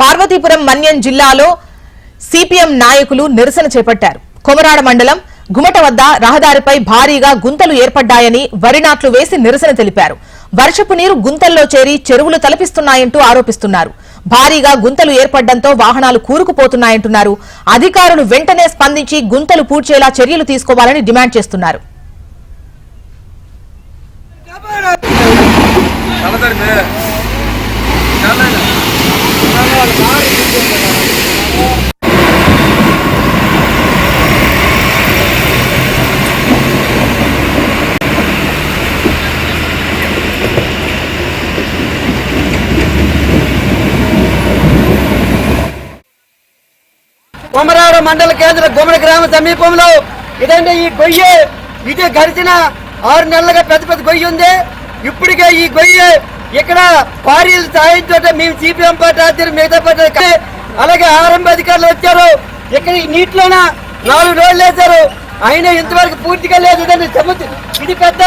పార్వతీపురం మన్యం జిల్లాలో సిపిఎం నాయకులు నిరసన చేపట్టారు. కొమరాడ మండలం గుమట వద్ద రహదారిపై భారీగా గుంతలు ఏర్పడ్డాయని వరి నాట్లు వేసి నిరసన తెలిపారు. వర్షపు నీరు గుంతల్లో చేరి చెరువులు తలపిస్తున్నాయంటూ ఆరోపిస్తున్నారు. భారీగా గుంతలు ఏర్పడడంతో వాహనాలు కూరుకుపోతున్నాయంటున్నారు. అధికారులు వెంటనే స్పందించి గుంతలు పూడ్చేలా చర్యలు తీసుకోవాలని డిమాండ్ చేస్తున్నారు. తలదరిమే మండల కేంద్ర గుమ్మడి గ్రామ సమీపంలో ఇదండి ఈ గొయ్యి. ఇది గడిచిన ఆరు నెలలుగా పెద్ద పెద్ద గొయ్యి ఉంది. ఇప్పటికే ఈ గొయ్యి ఇక్కడ క్వారీల సాయంతో మేము సిపిఎం పార్టీ ఆధ్వర్యం మిగతా పార్టీ అలాగే ఆరంభ అధికారులు వచ్చారు. ఇక్కడ నీటిలోన నాలుగు రోజులు వేశారు. అయినా ఇంతవరకు పూర్తిగా లేదు. ఇదండి ఇది పెద్ద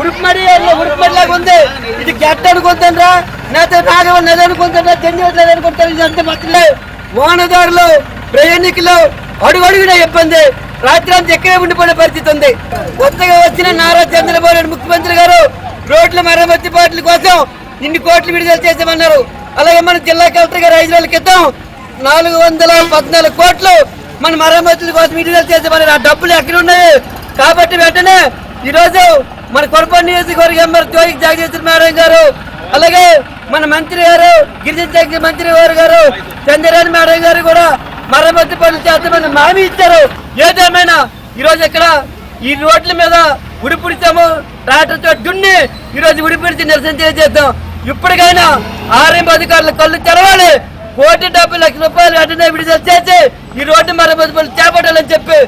ఉడుపుమడి ఉడుపుమడి లాగా ఉంది. ఇది గట్ట అనుకుంటారా లేకపోతే నాగవ నది అనుకుంటారా జంజి అనుకుంటారా. ఇది అంతే మొత్తం వానదారులు ప్రయాణికులు అడుగు అడుగున ఇబ్బంది. రాత్రి అంతా ఎక్కడే ఉండిపోయిన పరిస్థితి ఉంది. కొత్తగా వచ్చిన నారా చంద్రబాబు నాయుడు ముఖ్యమంత్రి గారు రోడ్ల మరమ్మతి పాటల కోసం ఇన్ని కోట్లు విడుదల చేసామన్నారు అలాగే మన జిల్లా కలెక్టర్ గారు ఐదు రోజుల క్రితం నాలుగు వందల పద్నాలుగు కోట్లు మన మరమ్మతుల కోసం విడుదల చేసామన్నారు ఆ డబ్బులు ఎక్కడ ఉన్నాయి? కాబట్టి వెంటనే ఈ రోజు మన కొరపాడు నియోజకవర్గ ఎంబర్ జోగి జగదీశ్వర మేడం గారు అలాగే మన మంత్రి గారు గిరిజన శాఖ మంత్రి గారు గారు చంద్రరాణి మేడం గారు కూడా మరమ్మతి పనులు చేస్తామని హామీ ఇచ్చారు. ఏదేమైనా ఈరోజు ఇక్కడ ఈ రోడ్ల మీద ఉడిపిడిచాము ట్రాక్టర్తో దున్ని ఈరోజు ఉడిపిడిచి నిరసన చేద్దాం ఇప్పటికైనా ఆర్ఎం అధికారులు కళ్ళు తెరవాలి. కోటి డెబ్బై లక్షల రూపాయలు వెంటనే విడుదల చేసి ఈ రోడ్డు మరమ్మతు పనులు చేపట్టాలని చెప్పి